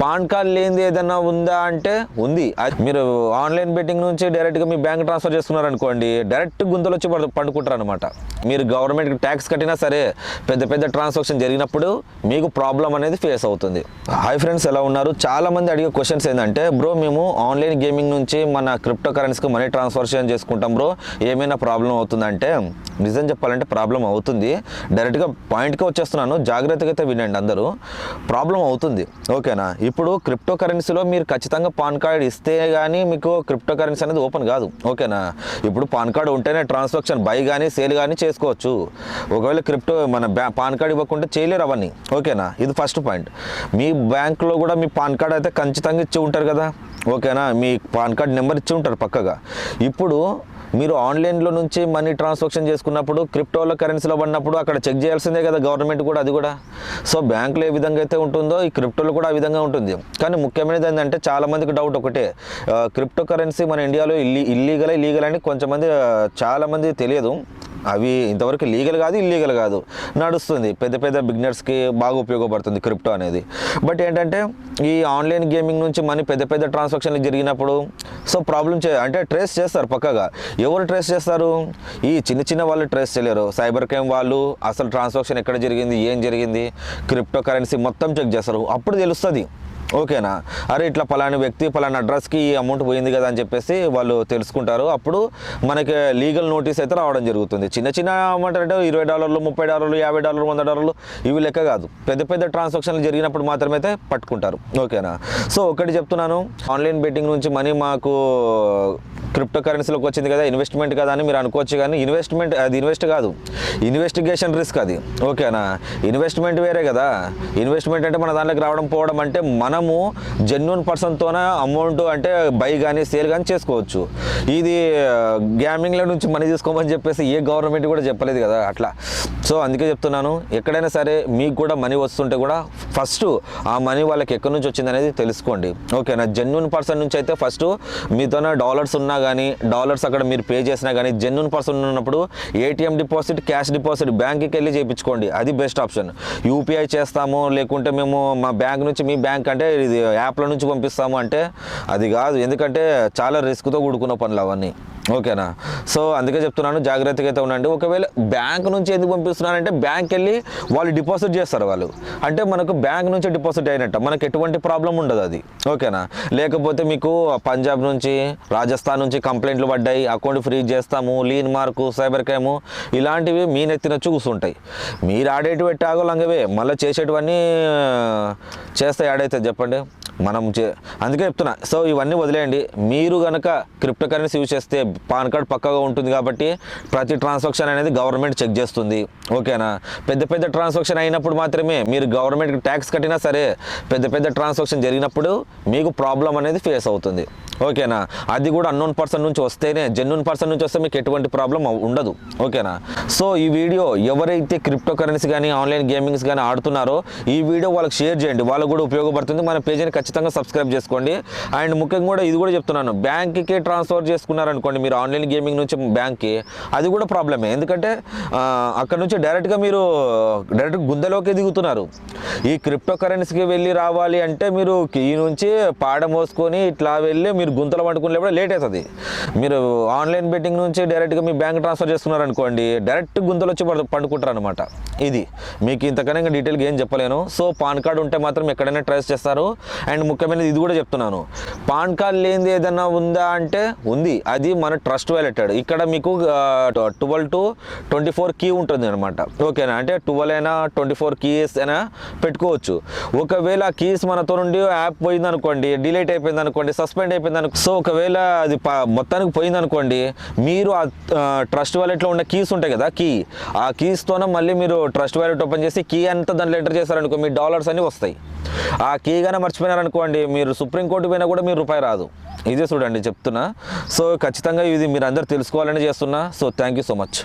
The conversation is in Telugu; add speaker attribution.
Speaker 1: పాన్ కార్డ్ లేనిది ఏదైనా ఉందా అంటే ఉంది. మీరు ఆన్లైన్ బెట్టింగ్ నుంచి డైరెక్ట్గా మీ బ్యాంక్ ట్రాన్స్ఫర్ చేసుకున్నారనుకోండి డైరెక్ట్ గుంతలు వచ్చి పండుకుంటారు అనమాట మీరు గవర్నమెంట్కి ట్యాక్స్ కట్టినా సరే పెద్ద పెద్ద ట్రాన్సాక్షన్ జరిగినప్పుడు మీకు ప్రాబ్లం అనేది ఫేస్ అవుతుంది. హాయ్ ఫ్రెండ్స్ ఎలా ఉన్నారు? చాలామంది అడిగే క్వశ్చన్స్ ఏంటంటే బ్రో మేము ఆన్లైన్ గేమింగ్ నుంచి మన క్రిప్టో కరెన్సీకి మనీ ట్రాన్స్ఫర్ చేసుకుంటాం బ్రో ఏమైనా ప్రాబ్లం అవుతుందంటే? నిజం చెప్పాలంటే ప్రాబ్లం అవుతుంది. డైరెక్ట్గా పాయింట్కి వచ్చేస్తున్నాను. జాగ్రత్తగా అయితే వినండి అందరూ. ప్రాబ్లం అవుతుంది. ఓకేనా? ఇప్పుడు క్రిప్టో కరెన్సీలో మీరు ఖచ్చితంగా పాన్ కార్డ్ ఇస్తే కానీ మీకు క్రిప్టో కరెన్సీ అనేది ఓపెన్ కాదు. ఓకేనా? ఇప్పుడు పాన్ కార్డ్ ఉంటేనే ట్రాన్సాక్షన్ బై కానీ సేల్ కానీ చేసుకోవచ్చు. ఒకవేళ క్రిప్టో మన పాన్ కార్డ్ ఇవ్వకుంటే చేయలేరు అవన్నీ. ఓకేనా? ఇది ఫస్ట్ పాయింట్. మీ బ్యాంక్లో కూడా మీ పాన్ కార్డ్ అయితే ఖచ్చితంగా ఇచ్చి ఉంటారు కదా? ఓకేనా? మీ పాన్ కార్డ్ నెంబర్ ఇచ్చి ఉంటారు పక్కగా. ఇప్పుడు మీరు ఆన్లైన్లో నుంచి మనీ ట్రాన్సాక్షన్ చేసుకున్నప్పుడు క్రిప్టోలో కరెన్సీలో పడినప్పుడు అక్కడ చెక్ చేయాల్సిందే కదా గవర్నమెంట్ కూడా అది కూడా. సో బ్యాంకులో ఏ విధంగా అయితే ఉంటుందో ఈ క్రిప్టోలో కూడా ఆ విధంగా ఉంటుంది. కానీ ముఖ్యమైనది ఏంటంటే చాలామందికి డౌట్ ఒకటే. క్రిప్టో కరెన్సీ మన ఇండియాలో ఇల్లీ ఇల్లీగల్ ఇల్లీగల్ అని కొంతమంది చాలామంది తెలియదు. అవి ఇంతవరకు లీగల్ కాదు ఇల్లీగల్ కాదు. నడుస్తుంది. పెద్ద పెద్ద బిగినర్స్కి బాగా ఉపయోగపడుతుంది క్రిప్టో అనేది. బట్ ఏంటంటే ఈ ఆన్లైన్ గేమింగ్ నుంచి మనీ పెద్ద పెద్ద ట్రాన్సాక్షన్లు జరిగినప్పుడు సో ప్రాబ్లం చే అంటే ట్రేస్ చేస్తారు పక్కగా. ఎవరు ట్రేస్ చేస్తారు? ఈ చిన్న చిన్న వాళ్ళు ట్రేస్ చేయలేరు. సైబర్ క్రైమ్ వాళ్ళు అసలు ట్రాన్సాక్షన్ ఎక్కడ జరిగింది? ఏం జరిగింది? క్రిప్టో కరెన్సీ మొత్తం చెక్ చేస్తారు. అప్పుడు తెలుస్తుంది. ఓకేనా? అరే ఇట్లా పలాని వ్యక్తి పలానా అడ్రస్కి ఈ అమౌంట్ పోయింది కదా అని చెప్పేసి వాళ్ళు తెలుసుకుంటారు. అప్పుడు మనకి లీగల్ నోటీస్ అయితే రావడం జరుగుతుంది. చిన్న చిన్న అమౌంట్ అంటే ఇరవై డాలర్లు ముప్పై డాలర్లు యాభై డాలర్లు వంద డాలర్లు ఇవి లెక్క కాదు. పెద్ద పెద్ద ట్రాన్సాక్షన్లు జరిగినప్పుడు మాత్రమే అయితే పట్టుకుంటారు. ఓకేనా? సో ఒకటి చెప్తున్నాను. ఆన్లైన్ బెట్టింగ్ నుంచి మనీ మాకు క్రిప్టో కరెన్సీలోకి వచ్చింది కదా ఇన్వెస్ట్మెంట్ కదా అని మీరు అనుకోవచ్చు కానీ ఇన్వెస్ట్మెంట్ అది ఇన్వెస్ట్ కాదు. ఇన్వెస్టిగేషన్ రిస్క్ అది. ఓకేనా? ఇన్వెస్ట్మెంట్ వేరే కదా. ఇన్వెస్ట్మెంట్ అంటే మన దాంట్లోకి రావడం పోవడం అంటే మనము జెన్యున్ పర్సన్తోనే అమౌంట్ అంటే బై కానీ సేల్ కానీ చేసుకోవచ్చు. ఇది గ్యామింగ్ల నుంచి మనీ తీసుకోమని చెప్పేసి ఏ గవర్నమెంట్ కూడా చెప్పలేదు కదా అట్లా. సో అందుకే చెప్తున్నాను ఎక్కడైనా సరే మీకు కూడా మనీ వస్తుంటే కూడా ఫస్ట్ ఆ మనీ వాళ్ళకి ఎక్కడి నుంచి వచ్చింది అనేది తెలుసుకోండి. ఓకేనా? జెన్యున్ పర్సన్ నుంచి అయితే ఫస్ట్ మీతోనే డాలర్స్ ఉన్నా కానీ డాలర్స్ అక్కడ మీరు పే చేసినా కానీ జెన్యున్ పర్సన్ ఉన్నప్పుడు ఏటీఎం డిపాజిట్ క్యాష్ డిపాజిట్ బ్యాంక్కి వెళ్ళి చేయించుకోండి. అది బెస్ట్ ఆప్షన్ యూపీఐ చేస్తాము లేకుంటే మేము మా బ్యాంక్ నుంచి మీ బ్యాంక్ అంటే ఇది యాప్ల నుంచి పంపిస్తాము అంటే అది కాదు. ఎందుకంటే చాలా రిస్క్తో కూడుకున్న పనులు అవన్నీ. ఓకేనా? సో అందుకే చెప్తున్నాను జాగ్రత్తగా అయితే ఉండండి. ఒకవేళ బ్యాంక్ నుంచి ఎందుకు పంపిస్తున్నారంటే బ్యాంక్ వెళ్ళి వాళ్ళు డిపాజిట్ చేస్తారు వాళ్ళు. అంటే మనకు బ్యాంక్ నుంచి డిపాజిట్ అయినట్ట. మనకు ఎటువంటి ప్రాబ్లం ఉండదు అది. ఓకేనా? లేకపోతే మీకు పంజాబ్ నుంచి రాజస్థాన్ నుంచి కంప్లైంట్లు పడ్డాయి అకౌంట్ ఫ్రీజ్ చేస్తాము లీన్ మార్కు సైబర్ క్రైము ఇలాంటివి మీ నెత్తిన చూస్తుంటాయి. మీరు ఆడేటివి పెట్టాగో లంగవే. మళ్ళీ చేసేటివన్నీ చేస్తే ఆడైతే చెప్పండి. మనం చే అందుకే చెప్తున్నా. సో ఇవన్నీ వదిలేయండి. మీరు కనుక క్రిప్టో కరెన్సీ యూజ్ చేస్తే పాన్ కార్డ్ పక్కగా ఉంటుంది కాబట్టి ప్రతి ట్రాన్సాక్షన్ అనేది గవర్నమెంట్ చెక్ చేస్తుంది. ఓకేనా? పెద్ద పెద్ద ట్రాన్సాక్షన్ అయినప్పుడు మాత్రమే మీరు గవర్నమెంట్కి ట్యాక్స్ కట్టినా సరే పెద్ద పెద్ద ట్రాన్సాక్షన్ జరిగినప్పుడు మీకు ప్రాబ్లం అనేది ఫేస్ అవుతుంది. ఓకేనా? అది కూడా అన్నోన్ పర్సన్ నుంచి వస్తేనే జెన్యున్ పర్సన్ నుంచి వస్తే మీకు ఎటువంటి ప్రాబ్లం ఉండదు. ఓకేనా? సో ఈ వీడియో ఎవరైతే క్రిప్టో కరెన్సీ కానీ ఆన్లైన్ గేమింగ్స్ కానీ ఆడుతున్నారో ఈ వీడియో వాళ్ళకి షేర్ చేయండి. వాళ్ళకు కూడా ఉపయోగపడుతుంది. మన పేజీని ఖచ్చితంగా సబ్స్క్రైబ్ చేసుకోండి. అండ్ ముఖ్యంగా కూడా ఇది కూడా చెప్తున్నాను. బ్యాంక్కి ట్రాన్స్ఫర్ చేసుకున్నారనుకోండి మీరు ఆన్లైన్ గేమింగ్ నుంచి బ్యాంక్కి అది కూడా ప్రాబ్లమే ఎందుకంటే అక్కడ నుంచి డైరెక్ట్గా మీరు డైరెక్ట్ గుందెలోకి దిగుతున్నారు. ఈ క్రిప్టో కరెన్సీకి వెళ్ళి రావాలి అంటే మీరు ఈ నుంచి పాడ మోసుకొని ఇట్లా వెళ్ళి మీరు గుంతలు పట్టుకునేప్పుడు లేట్ అవుతుంది. మీరు ఆన్లైన్ బెట్టింగ్ నుంచి డైరెక్ట్గా మీ బ్యాంక్ ట్రాన్స్ఫర్ చేసుకున్నారనుకోండి డైరెక్ట్ గుంతలు వచ్చి పండుకుంటారు అనమాట ఇది. మీకు ఇంతకన్నా ఇంకా డీటెయిల్గా ఏం చెప్పలేను. సో పాన్ కార్డ్ ఉంటే మాత్రం ఎక్కడైనా ట్రేస్ చేస్తారు. అండ్ ముఖ్యమైనది ఇది కూడా చెప్తున్నాను. పాన్ కార్డ్ లేనిది ఏదైనా ఉందా అంటే ఉంది. అది మన ట్రస్ట్ వ్యాలెటెడ్ ఇక్కడ మీకు twelve to twenty four key ఉంటుంది అనమాట ఓకేనా? అంటే ట్వెల్వ్ అయినా ట్వంటీ ఫోర్ కీస్ అయినా పెట్టుకోవచ్చు. ఒకవేళ కీస్ మనతో నుండి యాప్ పోయింది అనుకోండి డిలీట్ అయిపోయింది అనుకోండి సస్పెండ్ అయిపోయింది అనుకో సో ఒకవేళ అది మొత్తానికి పోయింది అనుకోండి మీరు ఆ ట్రస్ట్ వ్యాలెట్లో ఉన్న కీస్ ఉంటాయి కదా కీ. ఆ కీస్తోనే మళ్ళీ మీరు ట్రస్ట్ వ్యాలెట్ ఓపెన్ చేసి కీ అంతా దాంట్లో ఎంటర్ చేశారనుకో మీ డాలర్స్ అన్నీ వస్తాయి. ఆ కీ కానీ మర్చిపోయినారనుకోండి మీరు సుప్రీంకోర్టు పోయినా కూడా మీరు రూపాయి రాదు. ఇదే చూడండి చెప్తున్నా. సో ఖచ్చితంగా ఇది మీరు అందరు తెలుసుకోవాలని చేస్తున్నా. So thank you so much